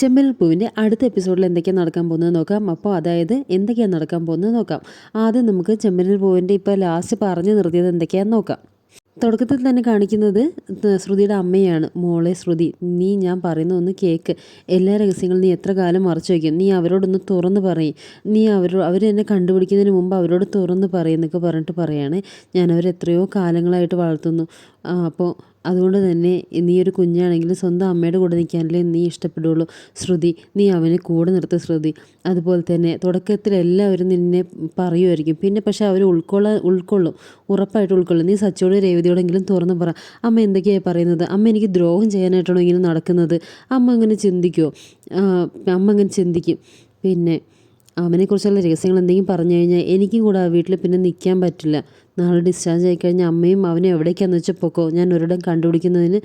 ചെമ്മരിൽ പൂവിന്റെ അടുത്ത എപ്പിസോഡിൽ എന്തൊക്കെയാണ് നടക്കാൻ പോകുന്നത് നോക്കാം. അപ്പോൾ അതായത് എന്തൊക്കെയാണ് നടക്കാൻ പോകുന്നത് നോക്കാം. ആദ്യം നമുക്ക് ചെമ്മരിൽ പൂവിന്റെ ഇപ്പോൾ ലാസ്റ്റ് പറഞ്ഞു നിർത്തിയത് എന്തൊക്കെയാണെന്ന് നോക്കാം. തുടക്കത്തിൽ തന്നെ കാണിക്കുന്നത് ശ്രുതിയുടെ അമ്മയാണ്. മോളെ ശ്രുതി നീ ഞാൻ പറയുന്ന ഒന്ന് കേക്ക്. എല്ലാ രഹസ്യങ്ങളും നീ എത്ര കാലം മറച്ചു വയ്ക്കും? നീ അവരോടൊന്ന് തുറന്ന് പറയും. നീ അവരോ അവർ എന്നെ കണ്ടുപിടിക്കുന്നതിന് മുമ്പ് അവരോട് തുറന്ന് പറയുന്നൊക്കെ പറഞ്ഞിട്ട് പറയുകയാണ് ഞാൻ അവരെ എത്രയോ കാലങ്ങളായിട്ട് വളർത്തുന്നു. അപ്പോൾ അതുകൊണ്ട് തന്നെ നീ ഒരു കുഞ്ഞാണെങ്കിലും സ്വന്തം അമ്മയുടെ കൂടെ നിൽക്കാനല്ലേ നീ ഇഷ്ടപ്പെടുള്ളൂ. ശ്രുതി നീ അവനെ കൂടെ നിർത്ത് ശ്രുതി. അതുപോലെ തന്നെ തുടക്കത്തിൽ എല്ലാവരും നിന്നെ പറയുമായിരിക്കും. പിന്നെ പക്ഷെ അവർ ഉൾക്കൊള്ള ഉൾക്കൊള്ളും. ഉറപ്പായിട്ട് ഉൾക്കൊള്ളും. നീ സച്ചോട് രേവതിയോടെങ്കിലും തുറന്നു പറ. അമ്മ എന്തൊക്കെയാണ് പറയുന്നത്? അമ്മ എനിക്ക് ദ്രോഹം ചെയ്യാനായിട്ടാണോ ഇങ്ങനെ നടക്കുന്നത്? അമ്മ അങ്ങനെ ചിന്തിക്കുമോ അമ്മ അങ്ങനെ ചിന്തിക്കും. പിന്നെ അവനെക്കുറിച്ചുള്ള രഹസ്യങ്ങൾ എന്തെങ്കിലും പറഞ്ഞു കഴിഞ്ഞാൽ എനിക്കും കൂടെ ആ വീട്ടിൽ പിന്നെ നിൽക്കാൻ പറ്റില്ല. നാളെ ഡിസ്ചാർജ് ആയി കഴിഞ്ഞാൽ അമ്മയും അവനെ എവിടേക്കാന്ന് വെച്ചാൽ പൊക്കോ? ഞാൻ ഒരിടം കണ്ടുപിടിക്കുന്നതിന്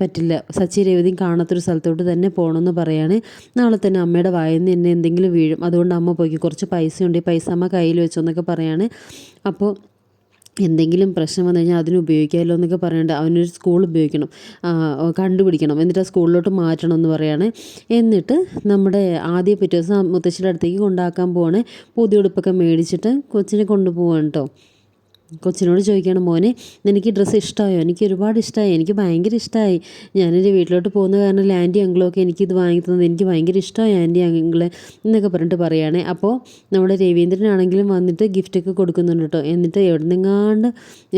പറ്റില്ല. സച്ചി രേവതിയും കാണാത്തൊരു സ്ഥലത്തോട്ട് തന്നെ പോകണമെന്ന് പറയുകയാണ് നാളെ തന്നെ അമ്മയുടെ വായിൽ നിന്ന് എന്നെ എന്തെങ്കിലും വീഴും. അതുകൊണ്ട് അമ്മ പോയി കുറച്ച് പൈസ ഉണ്ട് പൈസ അമ്മ കയ്യിൽ വെച്ചോ എന്നൊക്കെ പറയുകയാണ് അപ്പോൾ എന്തെങ്കിലും പ്രശ്നം വന്നു കഴിഞ്ഞാൽ അതിന് ഉപയോഗിക്കാമല്ലോ എന്നൊക്കെ പറയുന്നുണ്ട് അവനൊരു സ്കൂൾ ഉപയോഗിക്കണം. കണ്ടുപിടിക്കണം. എന്നിട്ട് ആ സ്കൂളിലോട്ട് മാറ്റണം എന്ന് പറയുകയാണ് എന്നിട്ട് നമ്മുടെ ആദ്യ പിറ്റേ ദിവസം മുത്തശ്ശിയുടെ അടുത്തേക്ക് കൊണ്ടാക്കാൻ പോവാണ്. പുതിയ ഉടുപ്പൊക്കെ മേടിച്ചിട്ട് കൊച്ചിനെ കൊണ്ടുപോവാണ് കേട്ടോ കൊച്ചിനോട് ചോദിക്കുകയാണ് മോനെ നിനക്ക് ഈ ഡ്രസ്സ് ഇഷ്ടമായോ എനിക്ക് ഒരുപാട് ഇഷ്ടമായി എനിക്ക് ഭയങ്കര ഇഷ്ടമായി ഞാനെന്റെ വീട്ടിലോട്ട് പോകുന്ന കാരണം ആന്റി അങ്കിളൊക്കെ എനിക്കിത് വാങ്ങി തന്നത് എനിക്ക് ഭയങ്കര ഇഷ്ടമായി ആന്റി അങ്കിളെ എന്നൊക്കെ പറഞ്ഞിട്ട് പറയുകയാണേ അപ്പോൾ നമ്മുടെ രവീന്ദ്രനാണെങ്കിലും വന്നിട്ട് ഗിഫ്റ്റൊക്കെ കൊടുക്കുന്നുണ്ട് കേട്ടോ എന്നിട്ട് എവിടെ നിന്നെങ്ങാണ്ട്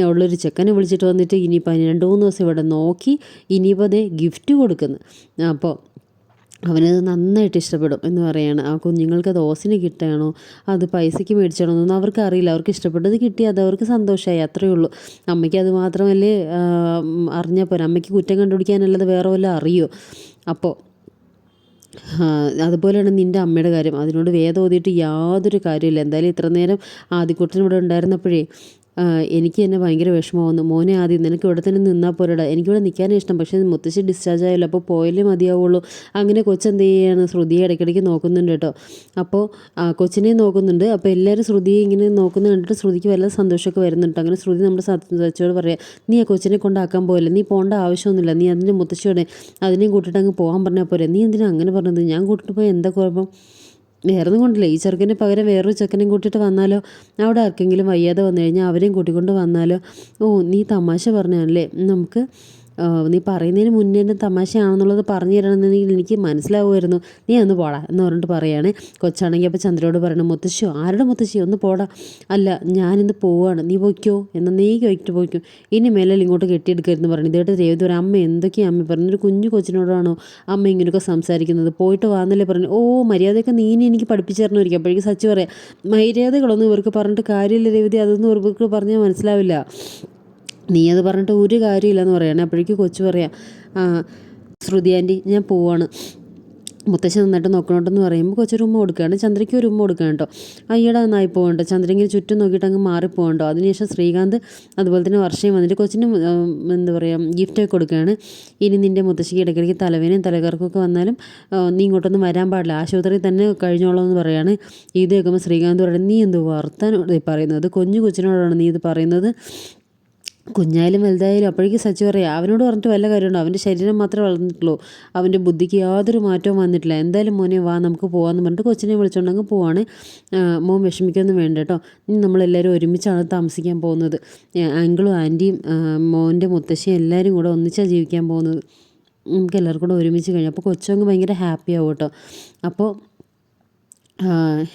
ഉള്ളൊരു ചെക്കനെ വിളിച്ചിട്ട് വന്നിട്ട് ഇനിയിപ്പോൾ രണ്ട് മൂന്ന് ദിവസം ഇവിടെ നോക്കി ഇനിയിപ്പോൾ അതേ ഗിഫ്റ്റ് കൊടുക്കുന്നു. അപ്പോൾ അവനത് നന്നായിട്ട് ഇഷ്ടപ്പെടും എന്ന് പറയാണ്. ആ കുഞ്ഞുങ്ങൾക്ക് അത് ഓസിന് കിട്ടുകയാണോ അത് പൈസയ്ക്ക് മേടിച്ചാണോ എന്നൊന്നും അവർക്ക് അറിയില്ല അവർക്ക് ഇഷ്ടപ്പെട്ടത് കിട്ടി അത് അവർക്ക് സന്തോഷമായി അത്രയേ ഉള്ളൂ. അമ്മയ്ക്ക് അത് മാത്രമല്ലേ അറിഞ്ഞാൽ പോരാ. അമ്മയ്ക്ക് കുറ്റം കണ്ടുപിടിക്കാനല്ലാതെ വേറെ വല്ലതും അറിയോ? അപ്പോൾ അതുപോലെയാണ് നിന്റെ അമ്മയുടെ കാര്യം. അതിനോട് വേദം ഓതിയിട്ട് യാതൊരു കാര്യമില്ല എന്തായാലും ഇത്ര നേരം ആദ്യക്കുട്ടൻ ഇവിടെ ഉണ്ടായിരുന്നപ്പോഴേ എനിക്ക് തന്നെ ഭയങ്കര വിഷമമാവുന്നു. മോനെ ആദ്യം നിനക്ക് ഇവിടെ തന്നെ നിന്നാൽ പോരടാ. എനിക്കിവിടെ നിൽക്കാനേ ഇഷ്ടം. പക്ഷേ മുത്തശ്ശി ഡിസ്ചാർജ് ആയല്ലോ. അപ്പോൾ പോയാലേ മതിയാവുള്ളൂ. അങ്ങനെ കൊച്ചെന്ത് ചെയ്യാണ്? ശ്രുതിയെ ഇടയ്ക്കിടയ്ക്ക് നോക്കുന്നുണ്ട് കേട്ടോ. അപ്പോൾ കൊച്ചിനെ നോക്കുന്നുണ്ട്. അപ്പോൾ എല്ലാവരും ശ്രുതിയെ ഇങ്ങനെ നോക്കുന്നത് കണ്ടിട്ട് ശ്രുതിക്ക് വല്ല സന്തോഷമൊക്കെ വരുന്നുണ്ട്. അങ്ങനെ ശ്രുതി നമ്മുടെ സച്ചോട് പറയാം നീ ആ കൊച്ചിനെ കൊണ്ടാക്കാൻ പോയില്ല? നീ പോകേണ്ട ആവശ്യമൊന്നുമില്ല. നീ അതിന്റെ മുത്തശ്ശിയോടെ അതിനെയും കൂട്ടിയിട്ട് അങ്ങ് പോകാൻ പറഞ്ഞാൽ പോരെ. നീ എന്തിനാ അങ്ങനെ പറഞ്ഞത്? ഞാൻ കൂട്ടിട്ട് പോയി എന്താ കുഴപ്പം? വേറൊന്നും കൊണ്ടില്ല. ഈ ചെറുക്കന് പകരം വേറൊരു ചെക്കനെയും കൂട്ടിയിട്ട് വന്നാലോ? അവിടെ ആർക്കെങ്കിലും വയ്യാതെ വന്നു കഴിഞ്ഞാൽ അവരെയും കൂട്ടിക്കൊണ്ട് വന്നാലോ? ഓ നീ തമാശ പറഞ്ഞാണല്ലേ നമുക്ക് നീ പറയുന്നതിന് മുന്നേ എന്റെ തമാശയാണെന്നുള്ളത് പറഞ്ഞു തരണമെന്നുണ്ടെങ്കിൽ എനിക്ക് മനസ്സിലാവുമായിരുന്നു. നീ ഒന്ന് പോടാ എന്ന് പറഞ്ഞിട്ട് പറയാണ്. കൊച്ചാണെങ്കിൽ അപ്പോൾ ചന്ദ്രയോട് പറയണം മുത്തശ്ശിയോ ആരുടെ മുത്തശ്ശിയോ? ഒന്ന് പോടാ. അല്ല ഞാനിന്ന് പോവാണ്. നീ പോയിക്കോ. എന്നാൽ നീ വൈകിട്ട് പോയിക്കോ. ഇനി മേലെ ഇങ്ങോട്ട് കെട്ടിയെടുക്കരുതെന്ന് പറഞ്ഞു ഇതേട്ട് രേവതി ഒരു അമ്മ എന്തൊക്കെയാണ് അമ്മ? പറഞ്ഞു ഒരു കുഞ്ഞു കൊച്ചിനോടാണോ അമ്മ ഇങ്ങനെയൊക്കെ സംസാരിക്കുന്നത്? പോയിട്ട് വാന്നല്ലേ പറഞ്ഞു. ഓ മര്യാദയൊക്കെ നീ എനിക്ക് പഠിപ്പിച്ചു തരണമായിരിക്കും അപ്പോഴേക്കും സച്ച് പറയാം മര്യാദകളൊന്നും ഇവർക്ക് പറഞ്ഞിട്ട് കാര്യമില്ല രേവതി. അതൊന്നും ഇവർക്ക് പറഞ്ഞാൽ മനസ്സിലാവില്ല. നീ അത് പറഞ്ഞിട്ട് ഒരു കാര്യമില്ലെന്ന് പറയാണ്. അപ്പോഴേക്കും കൊച്ചു പറയാം ശ്രുതി ആന്റി ഞാൻ പോവാണ്. മുത്തശ്ശി നന്നായിട്ട് നോക്കണോട്ടെന്ന് പറയുമ്പോൾ കൊച്ചൊരു ഉമ്മ കൊടുക്കുകയാണ്. ചന്ദ്രയ്ക്ക് ഒരു ഉമ്മ കൊടുക്കുകയാണ് കേട്ടോ. അയ്യടാ നന്നായി പോകണ്ടോ ചന്ദ്രങ്ങനെ ചുറ്റും നോക്കിയിട്ട് അങ്ങ് മാറിപ്പോകണ്ടോ അതിനുശേഷം ശ്രീകാന്ത് അതുപോലെ തന്നെ വർഷയും വന്നിട്ട് കൊച്ചിന് എന്താ പറയുക ഗിഫ്റ്റൊക്കെ കൊടുക്കുകയാണ്. ഇനി നിന്റെ മുത്തശ്ശിക്ക് ഇടയ്ക്കിടയ്ക്ക് തലവേനയും തലകർക്കൊക്കെ വന്നാലും നീ ഇങ്ങോട്ടൊന്നും വരാൻ പാടില്ല. ആശുപത്രിയിൽ തന്നെ കഴിഞ്ഞോളാം എന്ന് പറയാണ്. ഇത് കേൾക്കുമ്പോൾ ശ്രീകാന്ത് പറയുന്നത് നീ എന്ത് വർത്താനം പറയുന്നത്? കൊഞ്ഞു കൊച്ചിനോടാണ് നീ ഇത് പറയുന്നത്? കുഞ്ഞായാലും വലുതായാലും അപ്പോഴേക്കും സച്ചി പറയാം അവനോട് പറഞ്ഞിട്ട് വല്ല കാര്യമുണ്ടോ? അവന്റെ ശരീരം മാത്രമേ വളർന്നിട്ടുള്ളൂ. അവന്റെ ബുദ്ധിക്ക് യാതൊരു മാറ്റവും വന്നിട്ടില്ല. എന്തായാലും മോനെ വാ നമുക്ക് പോകാമെന്ന് പറഞ്ഞിട്ട് കൊച്ചിനെ വിളിച്ചുകൊണ്ടങ്ങ് പോവാണ്. മോൻ വിഷമിക്കൊന്നും വേണ്ട കേട്ടോ. ഇനി നമ്മളെല്ലാവരും ഒരുമിച്ചാണ് താമസിക്കാൻ പോകുന്നത്. അങ്കിളും ആന്റിയും മോന്റെ മുത്തശ്ശിയും എല്ലാവരും കൂടെ ഒന്നിച്ചാണ് ജീവിക്കാൻ പോകുന്നത്. നമുക്ക് എല്ലാവർക്കും കൂടെ ഒരുമിച്ച് കഴിഞ്ഞു. അപ്പോൾ കൊച്ചങ്ങ് ഭയങ്കര ഹാപ്പി ആവും കേട്ടോ. അപ്പോൾ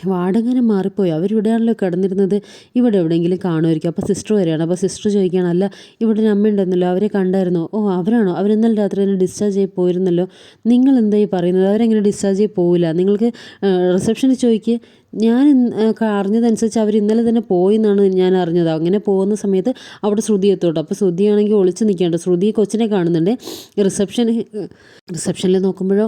വാടകനെ മാറിപ്പോയി. അവരിവിടെയാണല്ലോ കിടന്നിരുന്നത്. ഇവിടെ എവിടെയെങ്കിലും കാണുമായിരിക്കും. അപ്പോൾ സിസ്റ്റർ വരികയാണ് അപ്പോൾ സിസ്റ്റർ ചോദിക്കുകയാണ് അല്ല ഇവിടെ ഒരു അമ്മ ഉണ്ടായിരുന്നല്ലോ അവരെ കണ്ടായിരുന്നോ? ഓ അവരാണോ? അവരിന്നലെ രാത്രി തന്നെ ഡിസ്ചാർജ് ചെയ്ത് പോയിരുന്നല്ലോ. നിങ്ങൾ എന്തായി പറയുന്നത്? അവരെങ്ങനെ ഡിസ്ചാർജ് ചെയ്ത് പോവില്ല. നിങ്ങൾക്ക് റിസപ്ഷനിൽ ചോദിക്കുക ഞാൻ അറിഞ്ഞതനുസരിച്ച് അവർ ഇന്നലെ തന്നെ പോയി എന്നാണ് ഞാൻ അറിഞ്ഞത്. അങ്ങനെ പോകുന്ന സമയത്ത് അവിടെ ശ്രുതി എത്തോട്ടോ അപ്പോൾ ശ്രുതിയാണെങ്കിൽ ഒളിച്ച് നിൽക്കേണ്ട ശ്രുതി കൊച്ചിനെ കാണുന്നുണ്ട്. റിസപ്ഷൻ റിസപ്ഷനിൽ നോക്കുമ്പോഴോ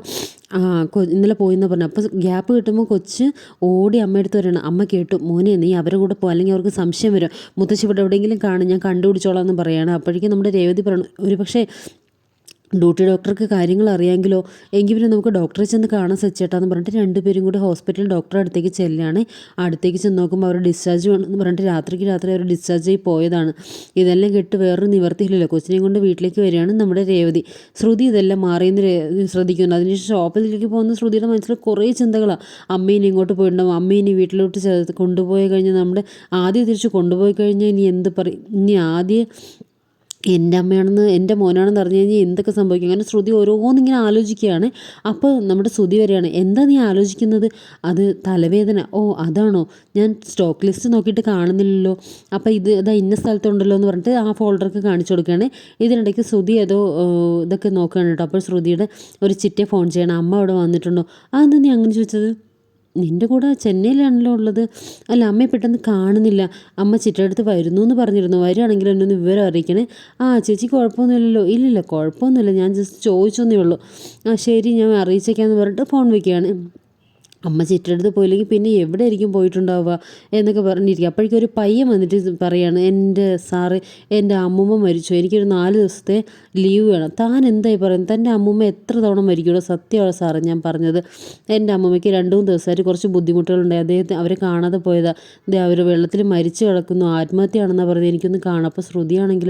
ഇന്നലെ പോയെന്ന് പറഞ്ഞു. അപ്പോൾ ഗ്യാപ്പ് കിട്ടുമ്പോൾ കൊച്ച് ഓടി അമ്മയെടുത്ത് വരണം അമ്മ കേട്ടു. മോനെ നീ അവരുടെ കൂടെ പോ. അല്ലെങ്കിൽ അവർക്ക് സംശയം വരും. മുത്തശ്ശി ഇവിടെ എവിടെയെങ്കിലും കാണും. ഞാൻ കണ്ടുപിടിച്ചോളാം എന്ന് പറയുകയാണ് അപ്പോഴേക്കും നമ്മുടെ രേവതി പറഞ്ഞു ഒരു പക്ഷേ ഡ്യൂട്ടി ഡോക്ടർക്ക് കാര്യങ്ങൾ അറിയാമെങ്കിലോ എങ്കിൽ പിന്നെ നമുക്ക് ഡോക്ടറെ ചെന്ന് കാണാൻ സച്ചേട്ടാന്ന് പറഞ്ഞിട്ട് രണ്ടുപേരും കൂടി ഹോസ്പിറ്റലിൽ ഡോക്ടറെ അടുത്തേക്ക് ചെല്ലുകയാണ് അടുത്തേക്ക് ചെന്ന് നോക്കുമ്പോൾ അവർ ഡിസ്ചാർജ് വേണമെന്ന് പറഞ്ഞിട്ട് രാത്രിക്ക് രാത്രി അവർ ഡിസ്ചാർജ് ആയി പോയതാണ്. ഇതെല്ലാം കെട്ട് വേറൊരു നിവർത്തിയില്ലല്ലോ. കൊച്ചിനെയും കൊണ്ട് വീട്ടിലേക്ക് വരികയാണ് നമ്മുടെ രേവതി. ശ്രുതി ഇതെല്ലാം മാറിയെന്ന് ശ്രദ്ധിക്കുന്നു. അതിനുശേഷം ഷോപ്പിലേക്ക് പോകുന്ന ശ്രുതിയുടെ മനസ്സിൽ കുറേ ചിന്തകളാണ് അമ്മേനെ ഇങ്ങോട്ട് പോയിട്ടുണ്ടാവും. അമ്മേനെ വീട്ടിലോട്ട് കൊണ്ടുപോയി കഴിഞ്ഞാൽ നമ്മുടെ ആദ്യം തിരിച്ച് കൊണ്ടുപോയി കഴിഞ്ഞാൽ ഇനി എന്ത് പറയും? ഇനി ആദ്യം എന്റെ അമ്മയാണെന്ന് എന്റെ മോനാണെന്ന് അറിഞ്ഞു കഴിഞ്ഞാൽ എന്തൊക്കെ സംഭവിക്കും? അങ്ങനെ ശ്രുതി ഓരോന്നിങ്ങനെ ആലോചിക്കുകയാണ്. അപ്പോൾ നമ്മുടെ ശ്രുതി വരികയാണ് എന്താ നീ ആലോചിക്കുന്നത്? അത് തലവേദന. ഓ അതാണോ? ഞാൻ സ്റ്റോക്ക് ലിസ്റ്റ് നോക്കിയിട്ട് കാണുന്നില്ലല്ലോ. അപ്പോൾ ഇത് ഇതാ ഇന്ന സ്ഥലത്തുണ്ടല്ലോ എന്ന് പറഞ്ഞിട്ട് ആ ഫോൾഡർക്ക് കാണിച്ചു കൊടുക്കുകയാണ്. ഇതിനിടയ്ക്ക് ശ്രുതി ഏതോ ഇതൊക്കെ നോക്കുകയാണ് കേട്ടോ. അപ്പോൾ ശ്രുതിയുടെ ഒരു ചിറ്റ ഫോൺ ചെയ്യണം. അമ്മ അവിടെ വന്നിട്ടുണ്ടോ? അതെന്താ നീ അങ്ങനെ ചോദിച്ചത്? നിന്റെ കൂടെ ചെന്നൈയിലാണല്ലോ ഉള്ളത്. അല്ല അമ്മയെ പെട്ടെന്ന് കാണുന്നില്ല. അമ്മ ചിറ്റടുത്ത് വരുന്നു എന്ന് പറഞ്ഞിരുന്നു. വരികയാണെങ്കിൽ എന്നെ ഒന്ന് വിവരം അറിയിക്കണേ. ആ ചേച്ചി കുഴപ്പമൊന്നുമില്ലല്ലോ. ഇല്ലില്ല കുഴപ്പമൊന്നുമില്ല. ഞാൻ ജസ്റ്റ് ചോദിച്ചൊന്നേ ഉള്ളൂ. ആ ശരി ഞാൻ അറിയിച്ചേക്കാന്ന് പറഞ്ഞിട്ട് ഫോൺ വയ്ക്കുകയാണ് അമ്മ ചിറ്റടുത്ത് പോയില്ലെങ്കിൽ പിന്നെ എവിടെ ആയിരിക്കും പോയിട്ടുണ്ടാവുക എന്നൊക്കെ പറഞ്ഞിരിക്കും. അപ്പോഴേക്കും ഒരു പയ്യൻ വന്നിട്ട് പറയാണ് എന്റെ സാറ് എന്റെ അമ്മൂമ്മ മരിച്ചു. എനിക്കൊരു നാല് ദിവസത്തെ ലീവ് വേണം. താൻ എന്തായി പറയുന്നത്? തന്റെ അമ്മൂമ്മ എത്ര തവണ മരിക്കുള്ളൂ സത്യമാണ് സാറ് ഞാൻ പറഞ്ഞത്? എന്റെ അമ്മൂമ്മയ്ക്ക് രണ്ട് മൂന്ന് ദിവസമായിട്ട് കുറച്ച് ബുദ്ധിമുട്ടുകളുണ്ടായി അദ്ദേഹത്തെ അവരെ കാണാതെ പോയതാണ് ഇത് അവർ വെള്ളത്തിൽ മരിച്ചു കിടക്കുന്നു. ആത്മഹത്യയാണെന്നാണ് പറഞ്ഞത്. എനിക്കൊന്ന് കാണാം. അപ്പോൾ ശ്രുതിയാണെങ്കിൽ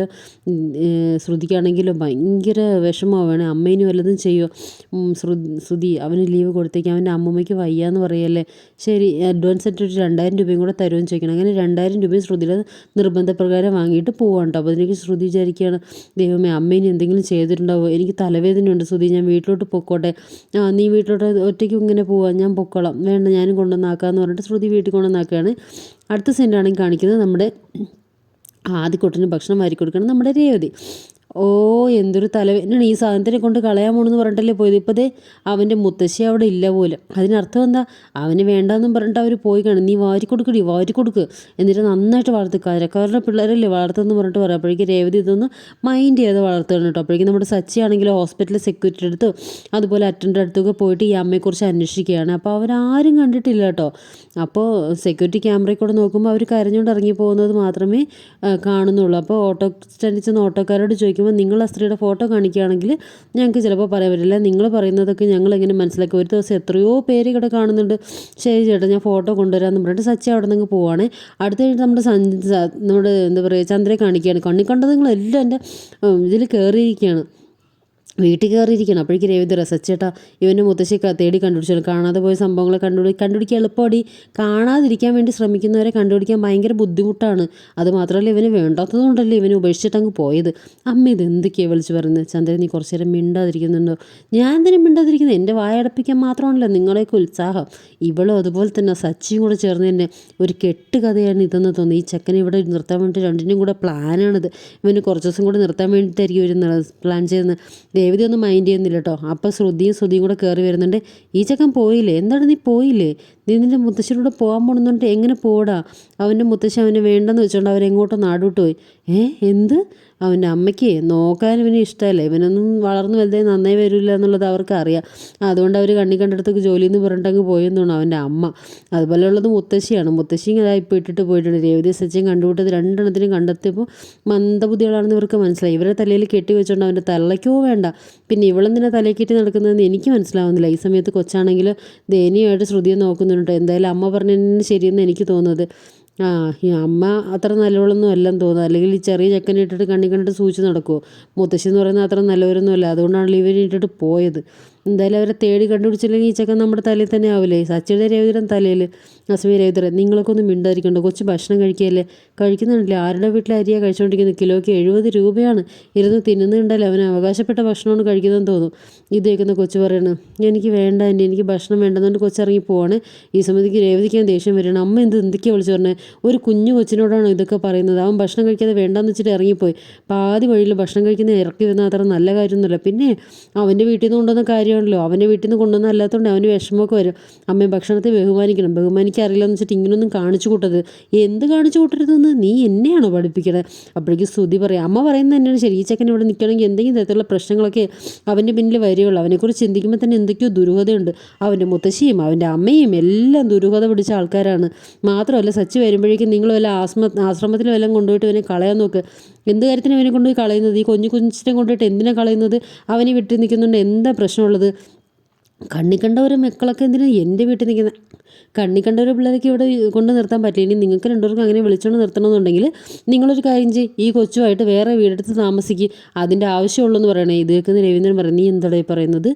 ശ്രുതിക്കാണെങ്കിലും ഭയങ്കര വിഷമമാവാണ് അമ്മേനും വല്ലതും ചെയ്യുമോ ശ്രുതി അവന് ലീവ് കൊടുത്തേക്ക്. അവന്റെ അമ്മൂമ്മയ്ക്ക് വയ്യ. ചെയ്യാമെന്ന് പറയല്ലേ? ശരി അഡ്വാൻസ് ആയിട്ട് ഒരു രണ്ടായിരം രൂപയും കൂടെ തരുമെന്ന് ചോദിക്കണം. അങ്ങനെ രണ്ടായിരം രൂപയും ശ്രുതിയുടെ നിർബന്ധപ്രകാരം വാങ്ങിയിട്ട് പോവാണ് കേട്ടോ അപ്പോൾ അതിലേക്ക് ശ്രുതി വിചാരിക്കുകയാണ് ദൈവമേ അമ്മേനെ എന്തെങ്കിലും ചെയ്തിട്ടുണ്ടാവോ? എനിക്ക് തലവേദനയുണ്ട് ശ്രുതി ഞാൻ വീട്ടിലോട്ട് പൊക്കോട്ടെ. ആ നീ വീട്ടിലോട്ട് ഒറ്റയ്ക്ക് ഇങ്ങനെ പോവാം ഞാൻ പൊക്കോളാം. വേണ്ട ഞാനും കൊണ്ടുവന്നാക്കാമെന്ന് പറഞ്ഞിട്ട് ശ്രുതി വീട്ടിൽ കൊണ്ടുവന്നാക്കുകയാണ്. അടുത്ത സെന്റാണെങ്കിൽ കാണിക്കുന്നത് നമ്മുടെ ആദ്യക്കൂട്ടിന് ഭക്ഷണം വാരി കൊടുക്കണം നമ്മുടെ രേവതി. ഓ എന്തൊരു തലവേദനയാണ്. ഈ സാധനത്തിനെ കൊണ്ട് കളയാൻ പോണെന്ന് പറഞ്ഞിട്ടല്ലേ പോയത്? ഇപ്പോൾ ദേ അവന്റെ മുത്തശ്ശി അവിടെ ഇല്ല പോലും. അതിനർത്ഥം എന്താ? അവന് വേണ്ടെന്നും പറഞ്ഞിട്ട് അവർ പോയി കാണും. നീ വാരി കൊടുക്കടി വാരി കൊടുക്ക്. എന്നിട്ട് നന്നായിട്ട് വളർത്തി കരക്കാരുടെ പിള്ളേരല്ലേ വളർത്തുന്നു പറഞ്ഞിട്ട് പറയാം. അപ്പോഴേക്കും രേവതി ഇതൊന്ന് മൈൻഡ് ചെയ്ത് വളർത്തുകയാണ് കേട്ടോ. അപ്പോഴേക്കും നമ്മുടെ സച്ചി ആണെങ്കിൽ ഹോസ്പിറ്റലിൽ സെക്യൂരിറ്റി അടുത്ത് അതുപോലെ അറ്റൻഡർ അടുത്തൊക്കെ പോയിട്ട് ഈ അമ്മയെക്കുറിച്ച് അന്വേഷിക്കുകയാണ്. അപ്പോൾ അവരാരും കണ്ടിട്ടില്ല കേട്ടോ. അപ്പോൾ സെക്യൂരിറ്റി ക്യാമറയിൽ കൂടെ നോക്കുമ്പോൾ അവർ കരഞ്ഞുകൊണ്ട് ഇറങ്ങി പോകുന്നത് മാത്രമേ കാണുന്നുള്ളൂ. അപ്പോൾ ഓട്ടോ സ്റ്റാൻഡിൽ ചെന്ന് ഓട്ടോക്കാരോട് ചോദിക്കും ചോദിക്കുമ്പോൾ നിങ്ങൾ ആ സ്ത്രീയുടെ ഫോട്ടോ കാണിക്കുകയാണെങ്കിൽ ഞങ്ങൾക്ക് ചിലപ്പോൾ പറയാൻ പറ്റില്ല. നിങ്ങൾ പറയുന്നതൊക്കെ ഞങ്ങൾ എങ്ങനെ മനസ്സിലാക്കി? ഒരു ദിവസം എത്രയോ പേര് ഇവിടെ കാണുന്നുണ്ട്. ശരി ചേട്ടാ ഞാൻ ഫോട്ടോ കൊണ്ടുവരാമെന്ന് പറഞ്ഞിട്ട് സച്ചി അവിടെ നിന്ന് പോവാണ്. അടുത്ത നമ്മുടെ നമ്മുടെ എന്താ പറയുക ചന്ദ്രയെ കാണിക്കുകയാണ്. കണ്ണിക്കണ്ടത് നിങ്ങൾ നിങ്ങളെല്ലാം എന്റെ ഇതിൽ കയറിയിരിക്കുകയാണ്. വീട്ടിൽ കയറിയിരിക്കണം. അപ്പോഴേക്ക് രേവതി രസച്ചേട്ടാ ഇവന്റെ മുത്തശ്ശി തേടി കണ്ടുപിടിച്ചു. കാണാതെ പോയ സംഭവങ്ങളെ കണ്ടുപിടി കണ്ടുപിടിക്കാൻ എളുപ്പമടി കാണാതിരിക്കാൻ വേണ്ടി ശ്രമിക്കുന്നവരെ കണ്ടുപിടിക്കാൻ ഭയങ്കര ബുദ്ധിമുട്ടാണ്. അത് മാത്രമല്ല ഇവന് വേണ്ടാത്തതുകൊണ്ടല്ലേ ഇവനെ ഉപേക്ഷിച്ചിട്ട് അങ്ങ് പോയത്. അമ്മ ഇത് എന്തൊക്കെയാണ് വിളിച്ച് പറയുന്നത്? ചന്ദ്രൻ നീ കുറച്ച് നേരം മിണ്ടാതിരിക്കുന്നുണ്ടോ? ഞാൻ തന്നെ മിണ്ടാതിരിക്കുന്നത് എന്റെ വായടപ്പിക്കാൻ മാത്രമാണല്ലോ നിങ്ങളെയൊക്കെ ഉത്സാഹം. ഇവളും അതുപോലെ തന്നെ സച്ചിയും കൂടെ ചേർന്ന് തന്നെ ഒരു കെട്ട് കഥയാണ് ഇതെന്ന് തോന്നി ഈ ചെക്കനെ ഇവിടെ നിർത്താൻ വേണ്ടി രണ്ടിനും കൂടെ പ്ലാനാണിത് ഇവന് കുറച്ച് ദിവസം കൂടെ നിർത്താൻ വേണ്ടിയിട്ടായിരിക്കും ഇവർ പ്ലാൻ ചെയ്യുന്നത് രേവതി ഒന്നും മൈൻഡ് ചെയ്യുന്നില്ല കേട്ടോ അപ്പോൾ ശ്രുതിയും ശ്രുതിയും കൂടെ കയറി വരുന്നുണ്ട് ഈ ചക്കൻ പോയില്ലേ? എന്താണ് നീ പോയില്ലേ? നീ നിന്റെ മുത്തശ്ശനോട് പോകാൻ പോകണമെന്നുണ്ട് എങ്ങനെ പോടാ? അവന്റെ മുത്തശ്ശി അവന് വേണ്ടെന്ന് വെച്ചുകൊണ്ട് അവരെങ്ങോട്ടോ നാടോട്ട് പോയി. ഏ എന്ത്? അവന്റെ അമ്മയ്ക്ക് നോക്കാൻ ഇവന് ഇഷ്ടമല്ല? ഇവനൊന്നും വളർന്നു വലുതായി നന്നായി വരില്ല എന്നുള്ളത് അവർക്ക് അറിയാം. അതുകൊണ്ട് അവർ കണ്ണി കണ്ടിടത്തേക്ക് ജോലി എന്ന് പറഞ്ഞിട്ടങ്ങ് പോയെന്നാണ് അവന്റെ അമ്മ അതുപോലെയുള്ളത് മുത്തശ്ശിയാണ്. മുത്തശ്ശി അതായത് ഇപ്പോൾ ഇട്ടിട്ട് പോയിട്ടുണ്ട്. രേവതി സച്ചിൻ കണ്ടുപിട്ടത് രണ്ടെണ്ണത്തിനും കണ്ടെത്തിയപ്പോൾ മന്ദബുദ്ധികളാണെന്ന് ഇവർക്ക് മനസ്സിലായി. ഇവരെ തലയിൽ കെട്ടി വെച്ചോണ്ട് അവന്റെ തലയ്ക്കോ വേണ്ട. പിന്നെ ഇവളെന്തിനാ തലയിൽ കെട്ടി നടക്കുന്നതെന്ന് എനിക്ക് മനസ്സിലാവുന്നില്ല. ഈ സമയത്ത് കൊച്ചാണെങ്കിൽ ദയനീയമായിട്ട് ശ്രുതിയെ നോക്കുന്നുണ്ട് എന്തായാലും അമ്മ പറഞ്ഞതിന് ശരിയെന്ന് എനിക്ക് തോന്നുന്നത്. ആ ഈ അമ്മ അത്ര നല്ലവളൊന്നും അല്ലെന്ന് തോന്നുന്നു. അല്ലെങ്കിൽ ഈ ചെറിയ ചെക്കനെ ഇട്ടിട്ട് കണ്ണി കണ്ടിട്ട് സൂചിച്ച് നടക്കുമോ മുത്തശ്ശി എന്ന് പറയുന്നത് അത്ര നല്ലവരൊന്നും അല്ല അതുകൊണ്ടാണല്ലോ ഇവരെ ഇട്ടിട്ട് പോയത്. എന്തായാലും അവരെ തേടി കണ്ടുപിടിച്ചില്ലെങ്കിൽ ഈ ചക്കൻ നമ്മുടെ തലയിൽ തന്നെ ആവില്ലേ? സച്ചിയുടെ രവിതരൻ തലയിൽ. അസ്മി രവിതരൻ നിങ്ങളൊക്കെ ഒന്നും മിണ്ടായിരിക്കണ്ടോ കൊച്ചു ഭക്ഷണം കഴിക്കുകയല്ലേ? കഴിക്കുന്നുണ്ടല്ലേ? ആരുടെ വീട്ടിലെ അരിയാണ് കഴിച്ചുകൊണ്ടിരിക്കുന്നത്? കിലോയ്ക്ക് എഴുപത് രൂപയാണ്. ഇരുന്ന് തിന്നുന്നുണ്ടല്ലോ അവന് അവകാശപ്പെട്ട ഭക്ഷണമാണ് കഴിക്കുന്നതെന്ന് തോന്നും. ഇത് കേൾക്കുന്ന കൊച്ചു പറയണം എനിക്ക് വേണ്ട എന്റെ എനിക്ക് ഭക്ഷണം വേണ്ടെന്നുകൊണ്ട് കൊച്ചിറങ്ങി പോവാണ്. ഈ സമയത്തേക്ക് രേവതിക്കാൻ ദേഷ്യം വരണം അമ്മ എന്ത് എന്തൊക്കെയാണ് വിളിച്ചു പറഞ്ഞത് ഒരു കുഞ്ഞു കൊച്ചിനോടാണ് ഇതൊക്കെ പറയുന്നത്? അവൻ ഭക്ഷണം കഴിക്കാതെ വേണ്ടെന്ന് വെച്ചിട്ട് ഇറങ്ങിപ്പോയി. പാതി വഴിയിൽ ഭക്ഷണം കഴിക്കുന്ന ഇറക്കി വന്നാൽ അത്ര നല്ല കാര്യമൊന്നുമില്ല. പിന്നെ അവന്റെ വീട്ടിൽ നിന്ന് കൊണ്ടുവന്ന കാര്യം കാര്യമാണല്ലോ അവന്റെ വീട്ടിൽ നിന്ന് കൊണ്ടുവന്ന അല്ലാത്തതുകൊണ്ട് അവന് വിഷമമൊക്കെ വരും. അമ്മ ഭക്ഷണത്തെ ബഹുമാനിക്കണം. ബഹുമാനിക്കാൻ അറിയില്ലെന്ന് വെച്ചിട്ട് ഇങ്ങനൊന്നും കാണിച്ചു കൂട്ടത് എന്ത് കാണിച്ചു കൂട്ടരുതെന്ന് നീ എന്നെയാണോ പഠിപ്പിക്കണത് അപ്പോഴേക്കും സ്തുതി പറയാം അമ്മ പറയുന്നത് തന്നെയാണ് ശരി. ഈ ചെക്കൻ ഇവിടെ നിൽക്കണമെങ്കിൽ എന്തെങ്കിലും തരത്തിലുള്ള പ്രശ്നങ്ങളൊക്കെ അവന്റെ പിന്നിൽ വരികയുള്ളൂ അവനെക്കുറിച്ച് ചിന്തിക്കുമ്പോൾ തന്നെ എന്തൊക്കെയോ ദുരൂഹതയുണ്ട്. അവന്റെ മുത്തശ്ശിയും അവന്റെ അമ്മയും എല്ലാം ദുരൂഹത പിടിച്ച ആൾക്കാരാണ്. മാത്രമല്ല സച്ചി വരുമ്പോഴേക്കും നിങ്ങൾ വല്ല ആശ്രമ ആശ്രമത്തിൽ വല്ലതും കൊണ്ടുപോയിട്ട് ഇവനെ കളയാൻ നോക്ക്. എന്ത് കാര്യത്തിന് അവനെ കൊണ്ടുപോയി കളയുന്നത്? ഈ കുഞ്ഞു കുഞ്ഞിനെ കൊണ്ടുപോയിട്ട് എന്തിനാണ് കളയുന്നത്? അവനെ വിട്ടു നിൽക്കുന്നുണ്ട്. എന്താ പ്രശ്നമുള്ളത്? കണ്ണി കണ്ട ഒരു മക്കളൊക്കെ എന്തിനാണ് എന്റെ വീട്ടിൽ നിൽക്കുന്നത് കണ്ണി കണ്ട ഒരു പിള്ളേരൊക്കെ ഇവിടെ കൊണ്ട് നിർത്താൻ പറ്റില്ല. ഇനി നിങ്ങൾക്ക് രണ്ടുപേർക്കും അങ്ങനെ വിളിച്ചുകൊണ്ട് നിർത്തണമെന്നുണ്ടെങ്കിൽ നിങ്ങളൊരു കാര്യം ചെയ്യും. ഈ കൊച്ചുമായിട്ട് വേറെ വീടെടുത്ത് താമസിക്കുക അതിന്റെ ആവശ്യമുള്ളൂ എന്ന് പറയണേ. ഇത് കേൾക്കുന്ന രവീന്ദ്രൻ പറഞ്ഞു നീ എന്താടാ പറയുന്നത്?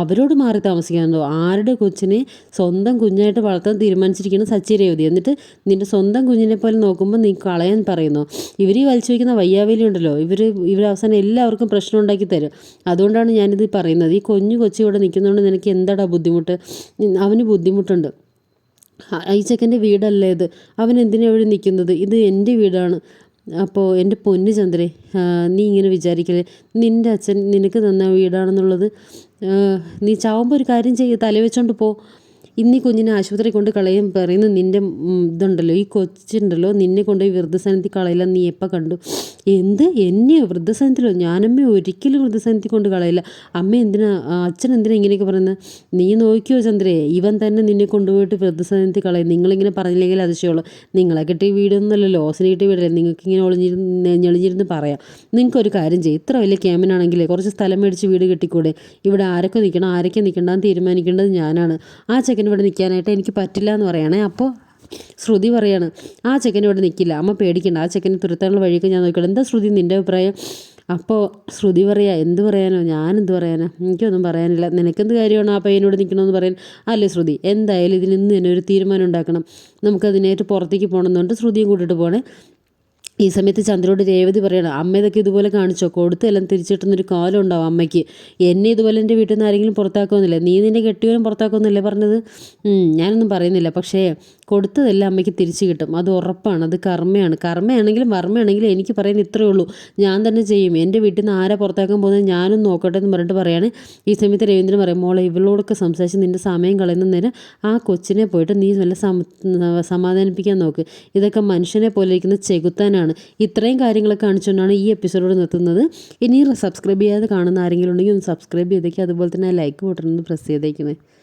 അവരോട് മാറി താമസിക്കാമെന്നോ ആരുടെ കൊച്ചിനെ സ്വന്തം കുഞ്ഞായിട്ട് വളർത്താൻ തീരുമാനിച്ചിരിക്കുന്ന സച്ചി രേവതി? എന്നിട്ട് നിന്റെ സ്വന്തം കുഞ്ഞിനെ പോലെ നോക്കുമ്പോൾ നീ കളയാൻ പറയുന്നു? ഇവർ ഈ വലിച്ചു വയ്ക്കുന്ന വയ്യാവേലി ഉണ്ടല്ലോ. ഇവർ ഇവർ അവസാനം എല്ലാവർക്കും പ്രശ്നം ഉണ്ടാക്കി തരും. അതുകൊണ്ടാണ് ഞാനിത് പറയുന്നത്. ഈ കൊഞ്ഞു കൊച്ചു ഇവിടെ നിൽക്കുന്നതുകൊണ്ട് നിനക്ക് എന്താടാ ബുദ്ധിമുട്ട്? അവന് ബുദ്ധിമുട്ടുണ്ട്. ചെക്കന്റെ വീടല്ലേ ഇത്? അവൻ എന്തിനാണ് അവിടെ നിൽക്കുന്നത്? ഇത് എന്റെ വീടാണ്. അപ്പോൾ എന്റെ പൊന്നു ചന്ദ്രേ നീ ഇങ്ങനെ വിചാരിക്കല്ലേ? നിന്റെ അച്ഛൻ നിനക്ക് തന്ന വീടാണെന്നുള്ളത് നീ ചാവുമ്പോൾ ഒരു കാര്യം ചെയ്യുക തലവെച്ചോണ്ട് പോ. ഇന്നീ കുഞ്ഞിനെ ആശുപത്രി കൊണ്ട് കളയും പറയുന്ന നിന്റെ ഇതുണ്ടല്ലോ ഈ കൊച്ചുണ്ടല്ലോ നിന്നെ കൊണ്ടുപോയി വൃദ്ധസനത്തിൽ കളയില്ല നീ എപ്പോൾ കണ്ടു? എന്ത് എന്നെ വൃദ്ധസനത്തിലോ ഞാനമ്മ ഒരിക്കലും വൃദ്ധസനത്തിൽ കൊണ്ട് കളയില്ല. അമ്മ എന്തിനാ അച്ഛൻ എന്തിനാ ഇങ്ങനെയൊക്കെ പറയുന്നത്? നീ നോക്കിയോ ചന്ദ്രേ ഇവൻ തന്നെ നിന്നെ കൊണ്ടുപോയിട്ട് വൃദ്ധസനത്തിൽ കളയും. നിങ്ങളിങ്ങനെ പറഞ്ഞില്ലെങ്കിൽ അതിശയമുള്ളൂ. നിങ്ങളെ കിട്ടിയ വീടൊന്നുമല്ലല്ലോ ഓസിനെ കിട്ടിയ വീടല്ലേ. നിങ്ങൾക്ക് ഇങ്ങനെ ഒളിഞ്ഞിരുന്ന് ഞെളിഞ്ഞിരുന്ന് പറയാം. നിങ്ങൾക്കൊരു കാര്യം ചെയ്യും. ഇത്ര വലിയ ക്യാമ്പിനാണെങ്കിൽ കുറച്ച് സ്ഥലം മേടിച്ച് വീട് കെട്ടിക്കൂടെ? ഇവിടെ ആരൊക്കെ നിൽക്കണം ആരൊക്കെ നിൽക്കണ്ടെന്ന് തീരുമാനിക്കേണ്ടത് ഞാനാണ്. ആ ചെക്കൻ ഇവിടെ നിൽക്കാനായിട്ട് എനിക്ക് പറ്റില്ല എന്ന് പറയണേ. അപ്പോൾ ശ്രുതി പറയാണ് ആ ചെക്കൻ ഇവിടെ നിൽക്കില്ല അമ്മ പേടിക്കണ്ട ആ ചെക്കനെ തുരത്താനുള്ള വഴിയൊക്കെ ഞാൻ നോക്കിക്കോളാം. എന്താ ശ്രുതി നിന്റെ അഭിപ്രായം? അപ്പോൾ ശ്രുതി പറയാ എന്ത് പറയാനോ? ഞാനെന്ത് പറയാനോ? എനിക്കൊന്നും പറയാനില്ല. നിനക്കെന്ത് കാര്യമാണ് ആ പയ്യനോട് നിൽക്കണമെന്ന് പറയാൻ അല്ലേ ശ്രുതി എന്തായാലും ഇതിൽ ഇന്ന് തന്നെ ഒരു തീരുമാനം ഉണ്ടാക്കണം. നമുക്കതിനായിട്ട് പുറത്തേക്ക് പോകണമെന്നുണ്ട് ശ്രുതിയും കൂട്ടിയിട്ട് പോകണേ ഈ സമയത്ത് ചന്ദ്രനോട് രേവതി പറയണം അമ്മ ഇതൊക്കെ ഇതുപോലെ കാണിച്ചോ? കൊടുത്ത് എല്ലാം തിരിച്ചിട്ടുന്നൊരു കാലം ഉണ്ടാവും അമ്മയ്ക്ക്. എന്നെ ഇതുപോലെ എന്റെ വീട്ടിൽ നിന്ന് ആരെങ്കിലും പുറത്താക്കുമെന്നില്ല? നീ നിന്റെ കെട്ടിയവനും പുറത്താക്കുമെന്നല്ലേ പറഞ്ഞത്? ഞാനൊന്നും പറയുന്നില്ല. പക്ഷേ കൊടുത്തതെല്ലാം അമ്മയ്ക്ക് തിരിച്ചു കിട്ടും. അത് ഉറപ്പാണ്. അത് കർമ്മയാണ്. കർമ്മയാണെങ്കിലും വർമ്മയാണെങ്കിലും എനിക്ക് പറയാൻ ഇത്രയേ ഉള്ളൂ. ഞാൻ തന്നെ ചെയ്യും. എന്റെ വീട്ടിൽ നിന്ന് ആരെ പുറത്താക്കാൻ പോകുന്നത് ഞാനും നോക്കട്ടെ എന്ന് പറഞ്ഞിട്ട് പറയാണ്. ഈ സമയത്ത് രവീന്ദ്രൻ പറയും മോളെ ഇവളോടൊക്കെ സംസാരിച്ച് നിന്റെ സമയം കളയുന്ന നേരം ആ കൊച്ചിനെ പോയിട്ട് നീ നല്ല സമ സമാധാനിപ്പിക്കാൻ നോക്ക്. ഇതൊക്കെ മനുഷ്യനെ പോലെ ഇരിക്കുന്ന ചെകുത്താനാണ്. ഇത്രയും കാര്യങ്ങളൊക്കെ കാണിച്ചുകൊണ്ടാണ് ഈ എപ്പിസോഡ് നിർത്തുന്നത്. ഇനി സബ്സ്ക്രൈബ് ചെയ്യാതെ കാണുന്ന ആരെങ്കിലും ഉണ്ടെങ്കിൽ ഒന്ന് സബ്സ്ക്രൈബ് ചെയ്തേക്കുക അതുപോലെ തന്നെ ലൈക്ക് ബട്ടൺ ഒന്ന് പ്രസ് ചെയ്തേക്കുന്നത്